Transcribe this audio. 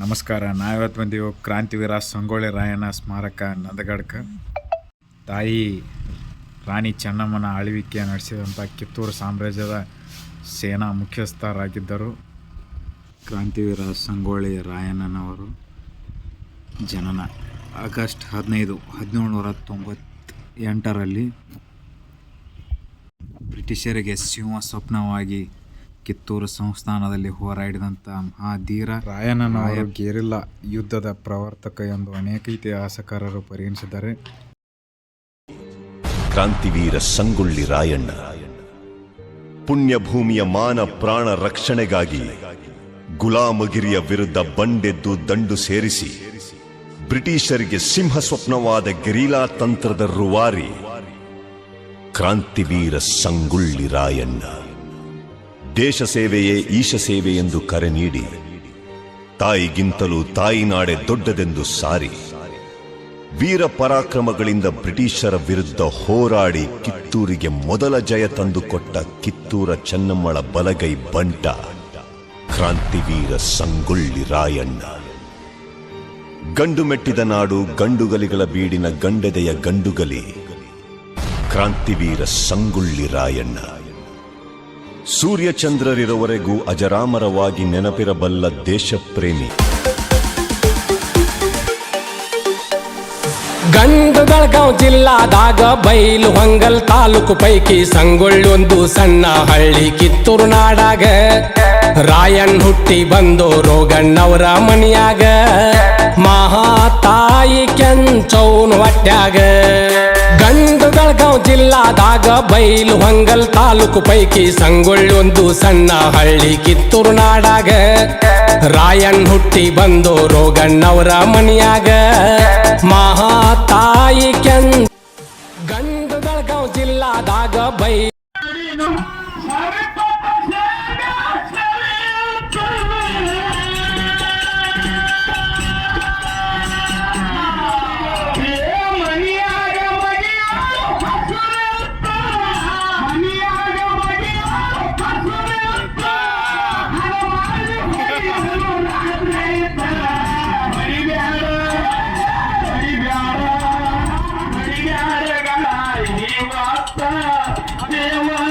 ನಮಸ್ಕಾರ. ನಾವಿವತ್ತು ಬಂದೀವಿ ಕ್ರಾಂತಿವೀರ ಸಂಗೊಳ್ಳಿ ರಾಯಣ್ಣ ಸ್ಮಾರಕ ನಂದಗಡ್ಕ ತಾಯಿ ರಾಣಿ ಚೆನ್ನಮ್ಮನ ಆಳ್ವಿಕೆ ನಡೆಸಿದಂಥ ಕಿತ್ತೂರು ಸಾಮ್ರಾಜ್ಯದ ಸೇನಾ ಮುಖ್ಯಸ್ಥರಾಗಿದ್ದರು. ಕ್ರಾಂತಿವೀರ ಸಂಗೊಳ್ಳಿ ರಾಯಣ್ಣನವರು ಜನನ ಆಗಸ್ಟ್ ಹದಿನೈದು ಹದಿನೇಳುನೂರ ತೊಂಬತ್ತೆಂಟರಲ್ಲಿ ಬ್ರಿಟಿಷರಿಗೆ ಸಿಂಹ ಸ್ವಪ್ನವಾಗಿ ಕಿತ್ತೂರು ಸಂಸ್ಥಾನದಲ್ಲಿ ಹೋರಾಡಿದಂಥ ಮಹಾಧೀರ ರಾಯಣ್ಣನವರು ಗೇರಿಲ್ಲ ಯುದ್ಧದ ಪ್ರವರ್ತಕ ಎಂದು ಅನೇಕ ಇತಿಹಾಸಕಾರರು ಪರಿಗಣಿಸಿದ್ದಾರೆ. ಕ್ರಾಂತಿವೀರ ಸಂಗೊಳ್ಳಿ ರಾಯಣ್ಣ ಪುಣ್ಯಭೂಮಿಯ ಮಾನ ಪ್ರಾಣ ರಕ್ಷಣೆಗಾಗಿ ಗುಲಾಮಗಿರಿಯ ವಿರುದ್ಧ ಬಂಡೆದ್ದು ದಂಡು ಸೇರಿಸಿ ಬ್ರಿಟಿಷರಿಗೆ ಸಿಂಹ ಸ್ವಪ್ನವಾದ ಗೆರಿಲಾ ತಂತ್ರದ ರುವಾರಿ ಕ್ರಾಂತಿವೀರ ಸಂಗೊಳ್ಳಿ ರಾಯಣ್ಣ. ದೇಶ ಸೇವೆಯೇ ಈಶ ಸೇವೆ ಎಂದು ಕರೆ ನೀಡಿ. ತಾಯಿಗಿಂತಲೂ ತಾಯಿನಾಡೆ ದೊಡ್ಡದೆಂದು ಸಾರಿ. ವೀರ ಪರಾಕ್ರಮಗಳಿಂದ ಬ್ರಿಟಿಷರ ವಿರುದ್ಧ ಹೋರಾಡಿ ಕಿತ್ತೂರಿಗೆ ಮೊದಲ ಜಯ ತಂದುಕೊಟ್ಟ ಕಿತ್ತೂರ ಚೆನ್ನಮ್ಮಳ ಬಲಗೈ ಬಂಟ. ಕ್ರಾಂತಿವೀರ ಸಂಗೊಳ್ಳಿ ರಾಯಣ್ಣ. ಗಂಡು ಮೆಟ್ಟಿದ ನಾಡು ಗಂಡುಗಲಿಗಳ ಬೀಡಿನ ಗಂಡೆದೆಯ ಗಂಡುಗಲಿ. ಕ್ರಾಂತಿವೀರ ಸಂಗೊಳ್ಳಿ ರಾಯಣ್ಣ. ಸೂರ್ಯಚಂದ್ರರಿರುವವರೆಗೂ ಅಜರಾಮರವಾಗಿ ನೆನಪಿರಬಲ್ಲ ದೇಶಪ್ರೇಮಿ. ಗಂಡ ಬೆಳಗಾವ್ ಜಿಲ್ಲಾದಾಗ ಬೈಲು ಹೊಂಗಲ್ ತಾಲೂಕು ಪೈಕಿ ಸಂಗೊಳ್ಳೊಂದು ಸಣ್ಣ ಹಳ್ಳಿ ಕಿತ್ತೂರು ನಾಡಾಗ. ರಾಯನ್ ಹುಟ್ಟಿ ಬಂದು ರೋಗಣ್ಣವರ ಮನಿಯಾಗ. ಮಹಾತಾಯಿ ಕೆಂಚೌನ್ ಹೊಟ್ಯಾಗ. ಬೆಳಗಾವ್ ಜಿಲ್ಲಾದಾಗ ಬೈಲು ಹೊಂಗಲ್ ತಾಲೂಕು ಪೈಕಿ ಸಂಗೊಳ್ಳೊಂದು ಸಣ್ಣ ಹಳ್ಳಿ ಕಿತ್ತೂರು ನಾಡಾಗ ರಾಯನ್ ಹುಟ್ಟಿ ಬಂದು ರೋಗಣ್ಣವರ ಮನಿಯಾಗ. ಮಹಾತಾಯಿ ಕೆನ್ ಗಂಡು ಬೆಳಗಾವ್ ಜಿಲ್ಲಾದಾಗ ಬೈ Amewa